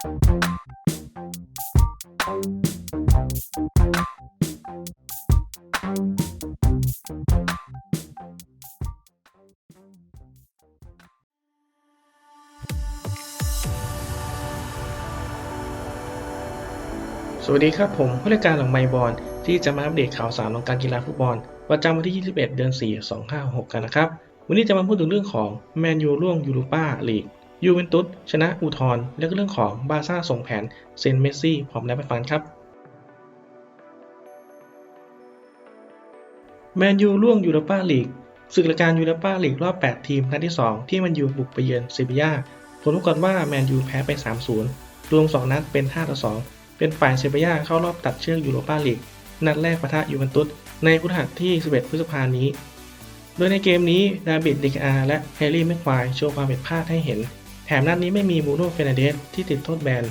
สวัสดีครับผมผู้รายการหลังไมบอลที่จะมาอัปเดตข่าวสารของการกีฬาฟุตบอลประจำวันที่ 21 เดือน 4 2566 กันนะครับ วันนี้จะมาพูดถึงเรื่องของแมนยูร่วงยูโรปาลีก ยูเวนตุสชนะอูทอนและก็เรื่องของบาซ่าส่งแผนเซนเมสซี่พร้อมแล้วไปฟังครับแมนยูร่วงยูโรปาลีกศึกการยูโรปาลีกรอบ 8 ทีมนัดที่ 2 ที่แมนยูบุกไปเยือนเซบียาผลปรากฏว่าแมนยูแพ้ไป 3-0 รวม 2 นัดเป็น 5-2 เป็นฝ่ายเซบียาเข้ารอบตัดเชือกยูโรปาลีก นัดแรกปะทะยูเวนตุสในพฤหัสที่ 11 พฤษภาคมนี้ โดยในเกมนี้ดาบิดดิกอาและแฮร์รี่แม็กควายโชว์ความผิดพลาดให้เห็น แถมนัดนี้ไม่มีบูโน่เฟนเดสที่ติดโทษแบน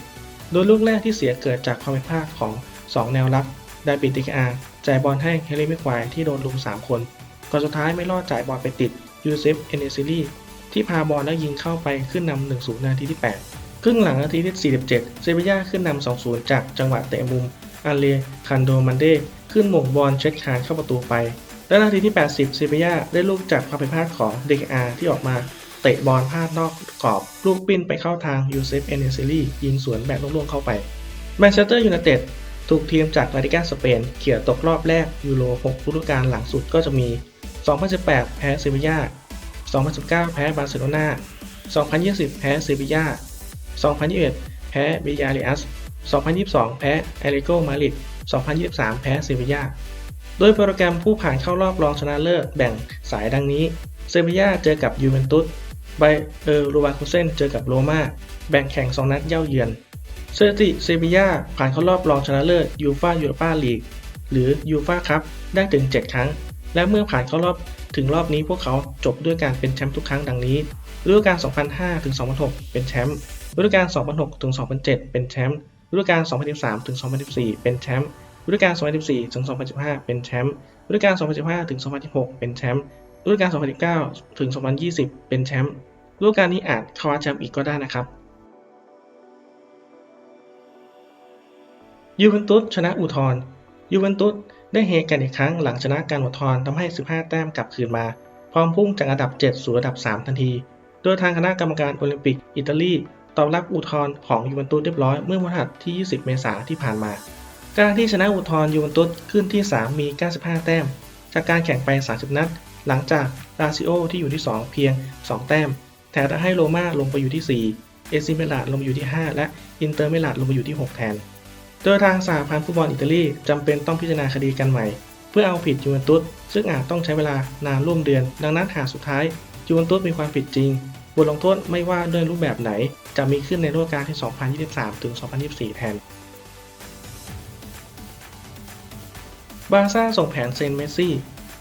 โดยลูกแรกที่เสียเกิดจากความผิดพลาดของ 2 แนวรับไดาบิดดิกอาจ่ายบอลให้แฮร์รี่แม็กควายที่โดนลุม 3 คน ก่อนสุดท้ายไม่รอดจ่ายบอลไปติดยูเซฟเอเนซิลีที่พาบอลแล้วยิงเข้าไปขึ้นนำ1-0นาทีที่ 8 ครึ่งหลังนาทีที่ 47 เซบีย่าขึ้นนำ2-0 จากจังหวะเตะมุมอันเลคันโดมันเดขึ้นหม่งบอลเช็ดคานเข้าประตูไป และนาทีที่ 80 เซบีย่าได้ลูกจากความผิดพลาดของเดกอาที่ออกมา ตะบอลพลาดนอกกรอบ ลูกปิ้นไปเข้าทางยูเซฟเอเนเซลียิงสวนแบบล่วงๆเข้าไปแมนเชสเตอร์ยูไนเต็ดถูกทีมจากลาลิกาสเปน เขี่ยตกรอบแรกยูโร6ฤดูกาลหลังสุดก็จะมี 2018 แพ้เซบีย่า2019 แพ้บาร์เซโลนา2020 แพ้เซบีย่า2021 แพ้บิยาริอัส2022 แพ้เอริโกมาริด2023 แพ้เซบีย่าโดยโปรแกรมผู้ผ่านเข้ารอบรองชนะเลิศแบ่งสายดังนี้ เซบีย่าเจอกับยูเวนตุส ไบเออร์ลูวาคุเซนเจอกับโรม่าแบ่งแข่ง 2 นัดเย่าเยือนสถิติเซบียาผ่านเข้ารอบรองชนะเลิศยูฟายูโรปาลีกหรือยูฟาคัพได้ถึง 7 ครั้ง และเมื่อผ่านเข้ารอบถึงรอบนี้พวกเขาจบด้วยการเป็นแชมป์ทุกครั้งดังนี้ฤดูกาล 2005 ถึง 2006 เป็นแชมป์ฤดูกาล 2006 ถึง 2007 เป็นแชมป์ฤดูกาล 2013 ถึง 2014 เป็นแชมป์ฤดูกาล 2014 ถึง 2015 เป็นแชมป์ฤดูกาล 2015 ถึง 2016 เป็นแชมป์ ฤดูกาล2019 ถึง 2020 เป็นแชมป์ฤดูกาลนี้อาจคว้าแชมป์อีกก็ได้นะครับ ยูเวนตุสชนะอูทอนยูเวนตุสได้เฮกันอีกครั้งหลังชนะการอุทธรทำให้ 15 แต้มกลับคืนมา พร้อมพุ่งจากอันดับ 7 สู่อันดับ 3 ทันที โดยทางคณะกรรมการโอลิมปิกอิตาลีตอบรับอุทธรของยูเวนตุสเรียบร้อยเมื่อวันหัสที่ 20 เมษายนที่ผ่านมา การที่ชนะอุทธรยูเวนตุสขึ้นที่ 3 มี 95 แต้ม จากการแข่งไป 30 นัด หลังจากลาซิโอที่อยู่ที่ 2 เพียง 2 แต้มแถมให้โรม่าลงไปอยู่ที่ 4 เอซิเมลาดลงมาอยู่ที่ 5 และอินเตอร์เมลาดลงมาอยู่ที่ 6 แทน โดยทางสหพันธ์ฟุตบอลอิตาลีจำเป็นต้องพิจารณาคดีกันใหม่ เพื่อเอาผิดยูเวนตุสซึ่งอาจต้องใช้เวลานานร่วมเดือน ดังนั้นหากสุดท้ายยูเวนตุสมีความผิดจริงบทลงโทษไม่ว่าด้วยรูปแบบไหน จะมีขึ้นในฤดูกาลที่ 2023 ถึง 2024 แทน บาร์ซ่าส่งแผนเซนเมสซี่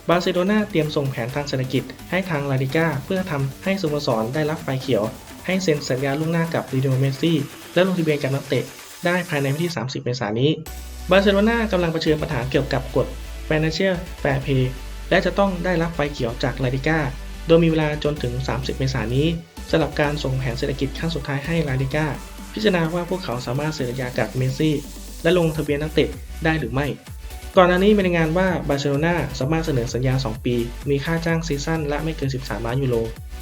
บาร์เซโลนาเตรียมส่งแผนทางเศรษฐกิจให้ทางลาลิก้าเพื่อทำให้สโมสรได้รับไฟเขียว ให้เซ็นสัญญาล่วงหน้ากับลีโอเมซี่ และลงทะเบียนกับนักเตะได้ภายในวันที่ 30 เมษายนนี้ บาร์เซโลนากำลังเผชิญปัญหาเกี่ยวกับกฎ Financial Fair Play และจะต้องได้รับไฟเขียวจากลาลิก้า โดยมีเวลาจนถึง 30 เมษายนนี้สำหรับการส่งแผนเศรษฐกิจขั้นสุดท้ายให้ลาลิก้า พิจารณาว่าพวกเขาสามารถเซ็นสัญญากับเมซี่ และลงทะเบียนนักเตะได้หรือไม่ ก่อนหน้านี้มีรายงานว่าบาร์เซโลนาสามารถเสนอสัญญา 2 ปี มีค่าจ้างซีซั่นละไม่เกิน 13 ล้านยูโร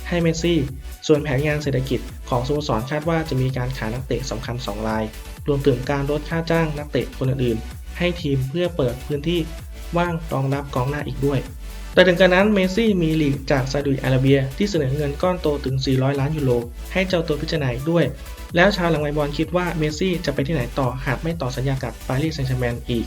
ให้เมสซี่ ส่วนแผนงานเศรษฐกิจของสโมสรคาดว่าจะมีการขายนักเตะสำคัญ 2 ราย รวมถึงการลดค่าจ้างนักเตะคนอื่นๆ ให้ทีมเพื่อเปิดพื้นที่ว่างรองรับกองหน้าอีกด้วย แต่ถึงกระนั้นเมสซี่มีลีกจากซาอุดิอาระเบียที่เสนอเงินก้อนโตถึง 400 ล้านยูโรให้เจ้าตัวพิจารณาด้วย แล้วชาวหลังไมบอลคิดว่าเมสซี่จะไปที่ไหนต่อหากไม่ต่อสัญญากับปารีสแซงต์แชร์แมงอีก